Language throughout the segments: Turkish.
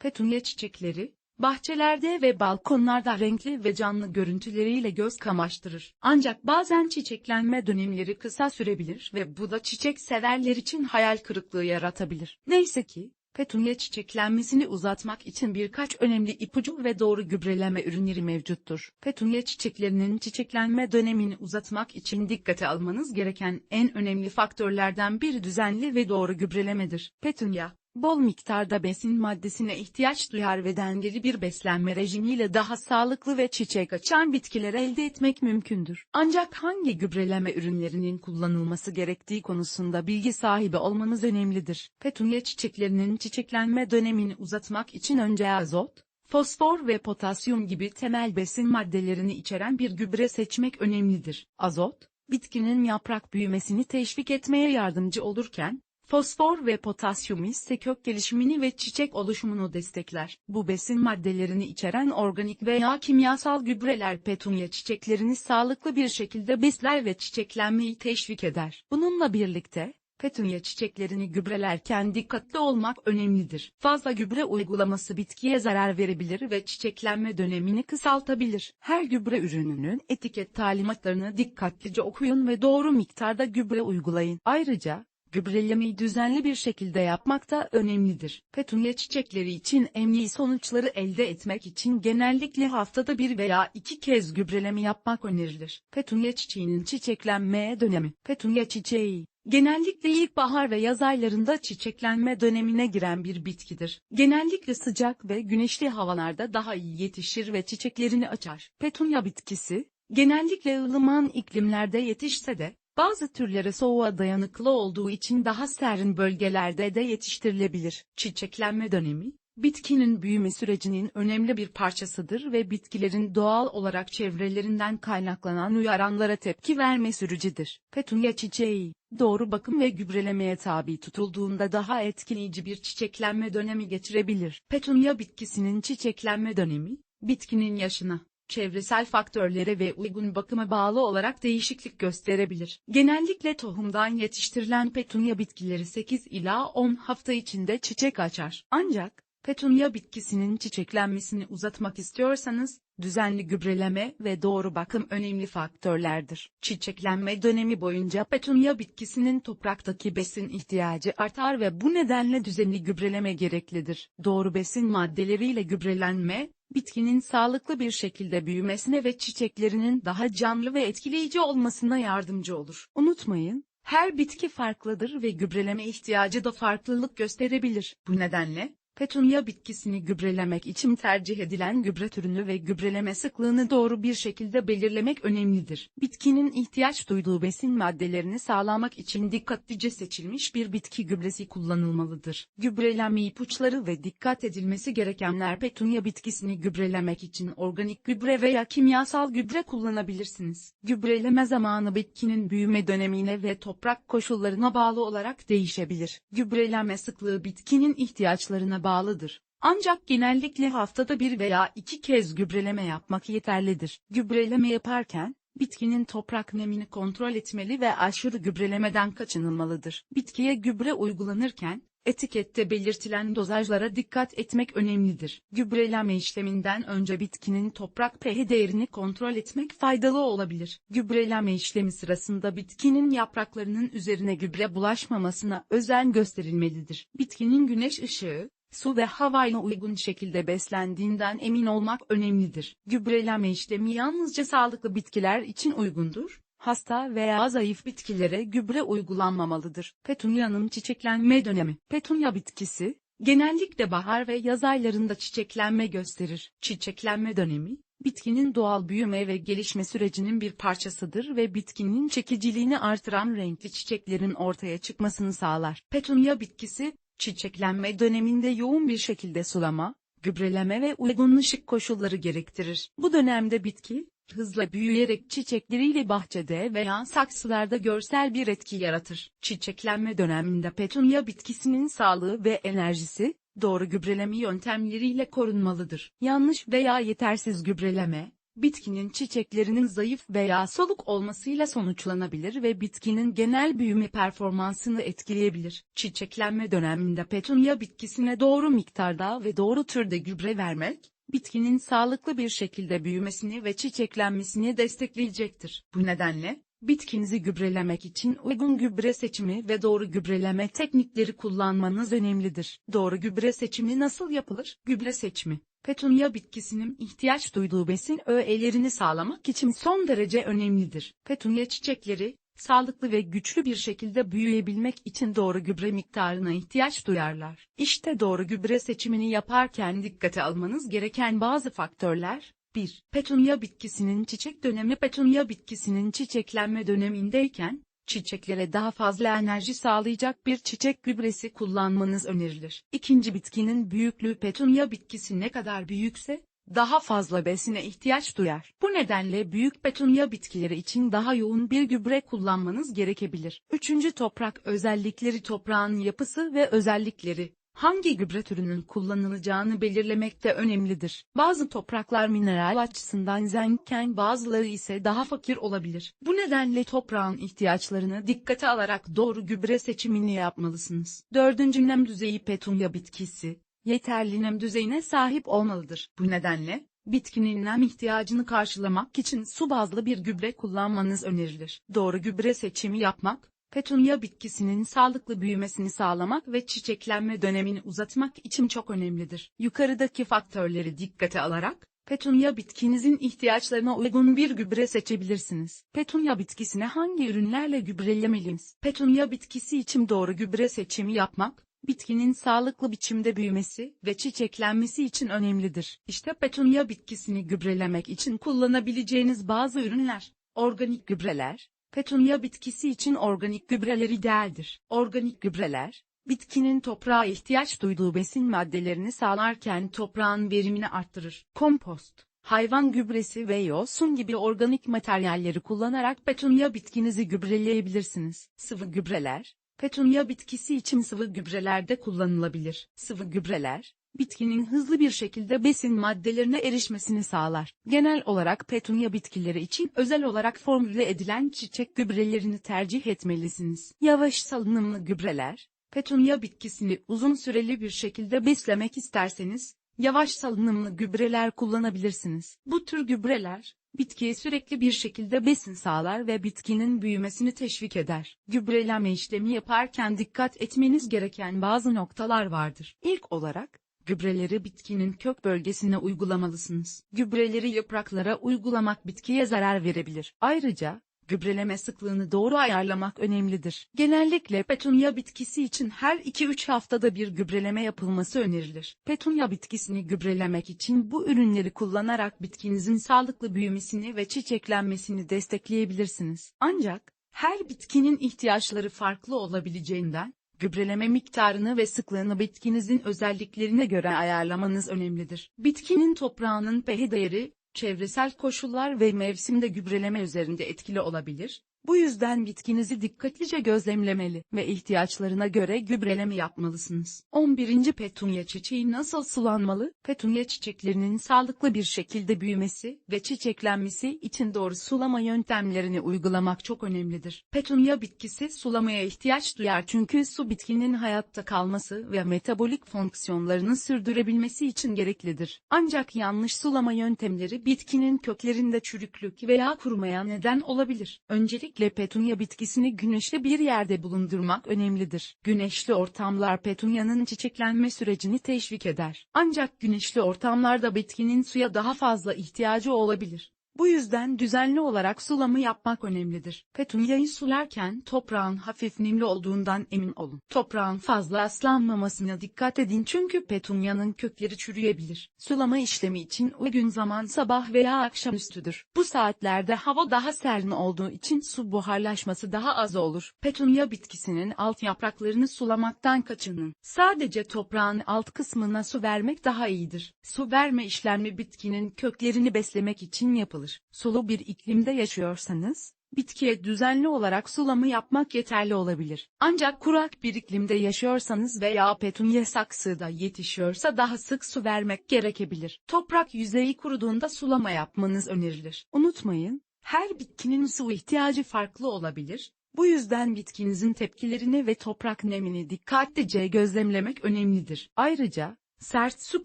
Petunya çiçekleri, bahçelerde ve balkonlarda renkli ve canlı görüntüleriyle göz kamaştırır. Ancak bazen çiçeklenme dönemleri kısa sürebilir ve bu da çiçek severler için hayal kırıklığı yaratabilir. Neyse ki, Petunya çiçeklenmesini uzatmak için birkaç önemli ipucu ve doğru gübreleme ürünleri mevcuttur. Petunya çiçeklerinin çiçeklenme dönemini uzatmak için dikkate almanız gereken en önemli faktörlerden biri düzenli ve doğru gübrelemedir. Petunya, bol miktarda besin maddesine ihtiyaç duyar ve dengeli bir beslenme rejimiyle daha sağlıklı ve çiçek açan bitkiler elde etmek mümkündür. Ancak hangi gübreleme ürünlerinin kullanılması gerektiği konusunda bilgi sahibi olmanız önemlidir. Petunya çiçeklerinin çiçeklenme dönemini uzatmak için önce azot, fosfor ve potasyum gibi temel besin maddelerini içeren bir gübre seçmek önemlidir. Azot, bitkinin yaprak büyümesini teşvik etmeye yardımcı olurken, Fosfor ve potasyum ise kök gelişimini ve çiçek oluşumunu destekler. Bu besin maddelerini içeren organik veya kimyasal gübreler petunya çiçeklerini sağlıklı bir şekilde besler ve çiçeklenmeyi teşvik eder. Bununla birlikte, petunya çiçeklerini gübrelerken dikkatli olmak önemlidir. Fazla gübre uygulaması bitkiye zarar verebilir ve çiçeklenme dönemini kısaltabilir. Her gübre ürününün etiket talimatlarını dikkatlice okuyun ve doğru miktarda gübre uygulayın. Ayrıca, gübrelemeyi düzenli bir şekilde yapmak da önemlidir. Petunya çiçekleri için en iyi sonuçları elde etmek için genellikle haftada bir veya iki kez gübreleme yapmak önerilir. Petunya çiçeğinin çiçeklenme dönemi. Petunya çiçeği, Genellikle ilkbahar ve yaz aylarında çiçeklenme dönemine giren bir bitkidir. Genellikle sıcak ve güneşli havalarda daha iyi yetişir ve çiçeklerini açar. Petunya bitkisi, genellikle ılıman iklimlerde yetişse de, bazı türlere soğuğa dayanıklı olduğu için daha serin bölgelerde de yetiştirilebilir. Çiçeklenme dönemi, bitkinin büyüme sürecinin önemli bir parçasıdır ve bitkilerin doğal olarak çevrelerinden kaynaklanan uyaranlara tepki verme sürecidir. Petunya çiçeği, doğru bakım ve gübrelemeye tabi tutulduğunda daha etkileyici bir çiçeklenme dönemi geçirebilir. Petunya bitkisinin çiçeklenme dönemi, bitkinin yaşına, çevresel faktörlere ve uygun bakıma bağlı olarak değişiklik gösterebilir. Genellikle tohumdan yetiştirilen petunya bitkileri 8 ila 10 hafta içinde çiçek açar. Ancak, petunya bitkisinin çiçeklenmesini uzatmak istiyorsanız, düzenli gübreleme ve doğru bakım önemli faktörlerdir. Çiçeklenme dönemi boyunca petunya bitkisinin topraktaki besin ihtiyacı artar ve bu nedenle düzenli gübreleme gereklidir. Doğru besin maddeleriyle gübrelenme, bitkinin sağlıklı bir şekilde büyümesine ve çiçeklerinin daha canlı ve etkileyici olmasına yardımcı olur. Unutmayın, her bitki farklıdır ve gübreleme ihtiyacı da farklılık gösterebilir. Bu nedenle, Petunya bitkisini gübrelemek için tercih edilen gübre türünü ve gübreleme sıklığını doğru bir şekilde belirlemek önemlidir. Bitkinin ihtiyaç duyduğu besin maddelerini sağlamak için dikkatlice seçilmiş bir bitki gübresi kullanılmalıdır. Gübreleme ipuçları ve dikkat edilmesi gerekenler petunya bitkisini gübrelemek için organik gübre veya kimyasal gübre kullanabilirsiniz. Gübreleme zamanı bitkinin büyüme dönemine ve toprak koşullarına bağlı olarak değişebilir. Gübreleme sıklığı bitkinin ihtiyaçlarına bağlıdır. Ancak genellikle haftada bir veya iki kez gübreleme yapmak yeterlidir. Gübreleme yaparken, bitkinin toprak nemini kontrol etmeli ve aşırı gübrelemeden kaçınılmalıdır. Bitkiye gübre uygulanırken, etikette belirtilen dozajlara dikkat etmek önemlidir. Gübreleme işleminden önce bitkinin toprak pH değerini kontrol etmek faydalı olabilir. Gübreleme işlemi sırasında bitkinin yapraklarının üzerine gübre bulaşmamasına özen gösterilmelidir. Bitkinin güneş ışığı, su ve havayla uygun şekilde beslendiğinden emin olmak önemlidir. Gübreleme işlemi yalnızca sağlıklı bitkiler için uygundur. Hasta veya zayıf bitkilere gübre uygulanmamalıdır. Petunya'nın çiçeklenme dönemi. Petunya bitkisi, genellikle bahar ve yaz aylarında çiçeklenme gösterir. Çiçeklenme dönemi, bitkinin doğal büyüme ve gelişme sürecinin bir parçasıdır ve bitkinin çekiciliğini artıran renkli çiçeklerin ortaya çıkmasını sağlar. Petunya bitkisi, çiçeklenme döneminde yoğun bir şekilde sulama, gübreleme ve uygun ışık koşulları gerektirir. Bu dönemde bitki, hızla büyüyerek çiçekleriyle bahçede veya saksılarda görsel bir etki yaratır. Çiçeklenme döneminde petunya bitkisinin sağlığı ve enerjisi, doğru gübreleme yöntemleriyle korunmalıdır. Yanlış veya yetersiz gübreleme, bitkinin çiçeklerinin zayıf veya soluk olmasıyla sonuçlanabilir ve bitkinin genel büyüme performansını etkileyebilir. Çiçeklenme döneminde petunya bitkisine doğru miktarda ve doğru türde gübre vermek, bitkinin sağlıklı bir şekilde büyümesini ve çiçeklenmesini destekleyecektir. Bu nedenle, bitkinizi gübrelemek için uygun gübre seçimi ve doğru gübreleme teknikleri kullanmanız önemlidir. Doğru gübre seçimi nasıl yapılır? Gübre seçimi Petunya bitkisinin ihtiyaç duyduğu besin öğelerini sağlamak için son derece önemlidir. Petunya çiçekleri, sağlıklı ve güçlü bir şekilde büyüyebilmek için doğru gübre miktarına ihtiyaç duyarlar. İşte doğru gübre seçimini yaparken dikkate almanız gereken bazı faktörler, 1. Petunya bitkisinin çiçek dönemi Petunya bitkisinin çiçeklenme dönemindeyken, çiçeklere daha fazla enerji sağlayacak bir çiçek gübresi kullanmanız önerilir. İkinci bitkinin büyüklüğü petunya bitkisi ne kadar büyükse, daha fazla besine ihtiyaç duyar. Bu nedenle büyük petunya bitkileri için daha yoğun bir gübre kullanmanız gerekebilir. Üçüncü toprak özellikleri toprağın yapısı ve özellikleri hangi gübre türünün kullanılacağını belirlemek de önemlidir. Bazı topraklar mineral açısından zenginken bazıları ise daha fakir olabilir. Bu nedenle toprağın ihtiyaçlarını dikkate alarak doğru gübre seçimini yapmalısınız. Dördüncü nem düzeyi petunya bitkisi, yeterli nem düzeyine sahip olmalıdır. Bu nedenle, bitkinin nem ihtiyacını karşılamak için su bazlı bir gübre kullanmanız önerilir. Doğru gübre seçimi yapmak, Petunya bitkisinin sağlıklı büyümesini sağlamak ve çiçeklenme dönemini uzatmak için çok önemlidir. Yukarıdaki faktörleri dikkate alarak, Petunya bitkinizin ihtiyaçlarına uygun bir gübre seçebilirsiniz. Petunya bitkisine hangi ürünlerle gübrelemeliyiz? Petunya bitkisi için doğru gübre seçimi yapmak, bitkinin sağlıklı biçimde büyümesi ve çiçeklenmesi için önemlidir. İşte petunya bitkisini gübrelemek için kullanabileceğiniz bazı ürünler, organik gübreler, Petunya bitkisi için organik gübreler idealdir. Organik gübreler, bitkinin toprağa ihtiyaç duyduğu besin maddelerini sağlarken toprağın verimini arttırır. Kompost, hayvan gübresi ve yosun gibi organik materyalleri kullanarak petunya bitkinizi gübreleyebilirsiniz. Sıvı gübreler, petunya bitkisi için sıvı gübrelerde kullanılabilir. Sıvı gübreler, bitkinin hızlı bir şekilde besin maddelerine erişmesini sağlar. Genel olarak petunya bitkileri için özel olarak formüle edilen çiçek gübrelerini tercih etmelisiniz. Yavaş salınımlı gübreler, petunya bitkisini uzun süreli bir şekilde beslemek isterseniz, yavaş salınımlı gübreler kullanabilirsiniz. Bu tür gübreler, bitkiye sürekli bir şekilde besin sağlar ve bitkinin büyümesini teşvik eder. Gübreleme işlemi yaparken dikkat etmeniz gereken bazı noktalar vardır. İlk olarak, Gübreleri bitkinin kök bölgesine uygulamalısınız. Gübreleri yapraklara uygulamak bitkiye zarar verebilir. Ayrıca, gübreleme sıklığını doğru ayarlamak önemlidir. Genellikle petunya bitkisi için her 2-3 haftada bir gübreleme yapılması önerilir. Petunya bitkisini gübrelemek için bu ürünleri kullanarak bitkinizin sağlıklı büyümesini ve çiçeklenmesini destekleyebilirsiniz. Ancak, her bitkinin ihtiyaçları farklı olabileceğinden, Gübreleme miktarını ve sıklığını bitkinizin özelliklerine göre ayarlamanız önemlidir. Bitkinin toprağının pH değeri, çevresel koşullar ve mevsimde gübreleme üzerinde etkili olabilir, bu yüzden bitkinizi dikkatlice gözlemlemeli ve ihtiyaçlarına göre gübreleme yapmalısınız. 11. Petunya çiçeği nasıl sulanmalı? Petunya çiçeklerinin sağlıklı bir şekilde büyümesi ve çiçeklenmesi için doğru sulama yöntemlerini uygulamak çok önemlidir. Petunya bitkisi sulamaya ihtiyaç duyar çünkü su bitkinin hayatta kalması ve metabolik fonksiyonlarını sürdürebilmesi için gereklidir. Ancak yanlış sulama yöntemleri bitkinin köklerinde çürüklük veya kurumaya neden olabilir. Öncelikle Özellikle petunya bitkisini güneşli bir yerde bulundurmak önemlidir. Güneşli ortamlar petunyanın çiçeklenme sürecini teşvik eder. Ancak güneşli ortamlarda bitkinin suya daha fazla ihtiyacı olabilir. Bu yüzden düzenli olarak sulama yapmak önemlidir. Petunyayı sularken toprağın hafif nemli olduğundan emin olun. Toprağın fazla ıslanmamasına dikkat edin çünkü petunyanın kökleri çürüyebilir. Sulama işlemi için uygun zaman sabah veya akşamüstüdür. Bu saatlerde hava daha serin olduğu için su buharlaşması daha az olur. Petunya bitkisinin alt yapraklarını sulamaktan kaçının. Sadece toprağın alt kısmına su vermek daha iyidir. Su verme işlemi bitkinin köklerini beslemek için yapılır yapılır. Sulu bir iklimde yaşıyorsanız, bitkiye düzenli olarak sulama yapmak yeterli olabilir. Ancak kurak bir iklimde yaşıyorsanız veya petunya saksıda yetişiyorsa daha sık su vermek gerekebilir. Toprak yüzeyi kuruduğunda sulama yapmanız önerilir. Unutmayın, her bitkinin su ihtiyacı farklı olabilir. Bu yüzden bitkinizin tepkilerini ve toprak nemini dikkatlice gözlemlemek önemlidir. Ayrıca, sert su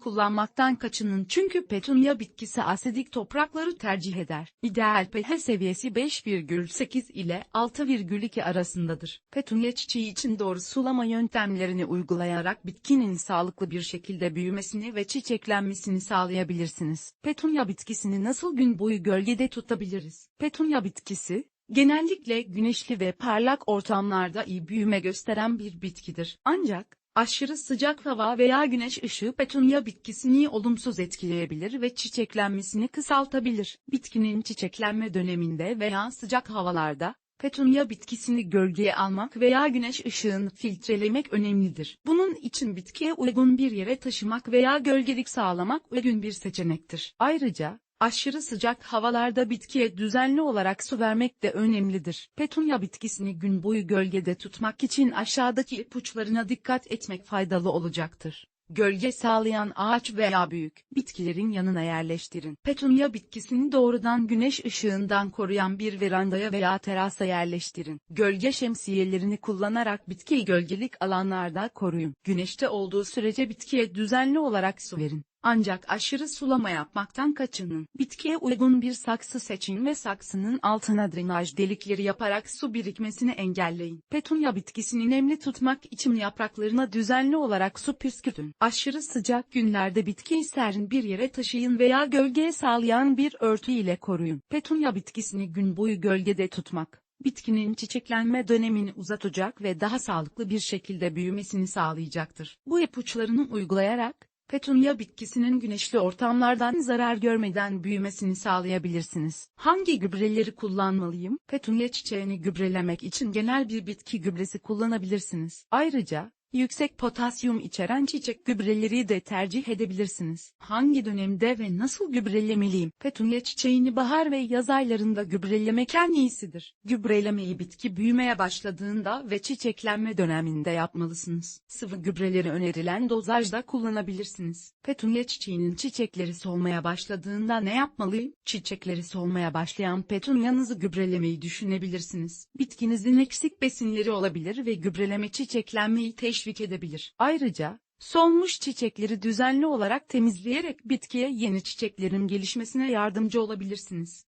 kullanmaktan kaçının çünkü petunya bitkisi asidik toprakları tercih eder. İdeal pH seviyesi 5,8 ile 6,2 arasındadır. Petunya çiçeği için doğru sulama yöntemlerini uygulayarak bitkinin sağlıklı bir şekilde büyümesini ve çiçeklenmesini sağlayabilirsiniz. Petunya bitkisini nasıl gün boyu gölgede tutabiliriz? Petunya bitkisi, genellikle güneşli ve parlak ortamlarda iyi büyüme gösteren bir bitkidir. Ancak, aşırı sıcak hava veya güneş ışığı petunya bitkisini olumsuz etkileyebilir ve çiçeklenmesini kısaltabilir. Bitkinin çiçeklenme döneminde veya sıcak havalarda, Petunya bitkisini gölgeye almak veya güneş ışığını filtrelemek önemlidir. Bunun için bitkiye uygun bir yere taşımak veya gölgelik sağlamak uygun bir seçenektir. Ayrıca, aşırı sıcak havalarda bitkiye düzenli olarak su vermek de önemlidir. Petunya bitkisini gün boyu gölgede tutmak için aşağıdaki ipuçlarına dikkat etmek faydalı olacaktır. Gölge sağlayan ağaç veya büyük bitkilerin yanına yerleştirin. Petunya bitkisini doğrudan güneş ışığından koruyan bir verandaya veya terasa yerleştirin. Gölge şemsiyelerini kullanarak bitkiyi gölgelik alanlarda koruyun. Güneşte olduğu sürece bitkiye düzenli olarak su verin. Ancak aşırı sulama yapmaktan kaçının. Bitkiye uygun bir saksı seçin ve saksının altına drenaj delikleri yaparak su birikmesini engelleyin. Petunya bitkisini nemli tutmak için yapraklarına düzenli olarak su püskürtün. Aşırı sıcak günlerde bitkiyi serin bir yere taşıyın veya gölgeye sağlayan bir örtü ile koruyun. Petunya bitkisini gün boyu gölgede tutmak bitkinin çiçeklenme dönemini uzatacak ve daha sağlıklı bir şekilde büyümesini sağlayacaktır. Bu ipuçlarını uygulayarak, Petunya bitkisinin güneşli ortamlardan zarar görmeden büyümesini sağlayabilirsiniz. Hangi gübreleri kullanmalıyım? Petunya çiçeğini gübrelemek için genel bir bitki gübresi kullanabilirsiniz. Ayrıca, Yüksek potasyum içeren çiçek gübreleri de tercih edebilirsiniz. Hangi dönemde ve nasıl gübrelemeliyim? Petunya çiçeğini bahar ve yaz aylarında gübrelemek en iyisidir. Gübrelemeyi bitki büyümeye başladığında ve çiçeklenme döneminde yapmalısınız. Sıvı gübreleri önerilen dozajda kullanabilirsiniz. Petunya çiçeğinin çiçekleri solmaya başladığında ne yapmalıyım? Çiçekleri solmaya başlayan petunyanızı gübrelemeyi düşünebilirsiniz. Bitkinizin eksik besinleri olabilir ve gübreleme çiçeklenmeyi teşvik edebilir. Ayrıca, solmuş çiçekleri düzenli olarak temizleyerek bitkiye yeni çiçeklerin gelişmesine yardımcı olabilirsiniz.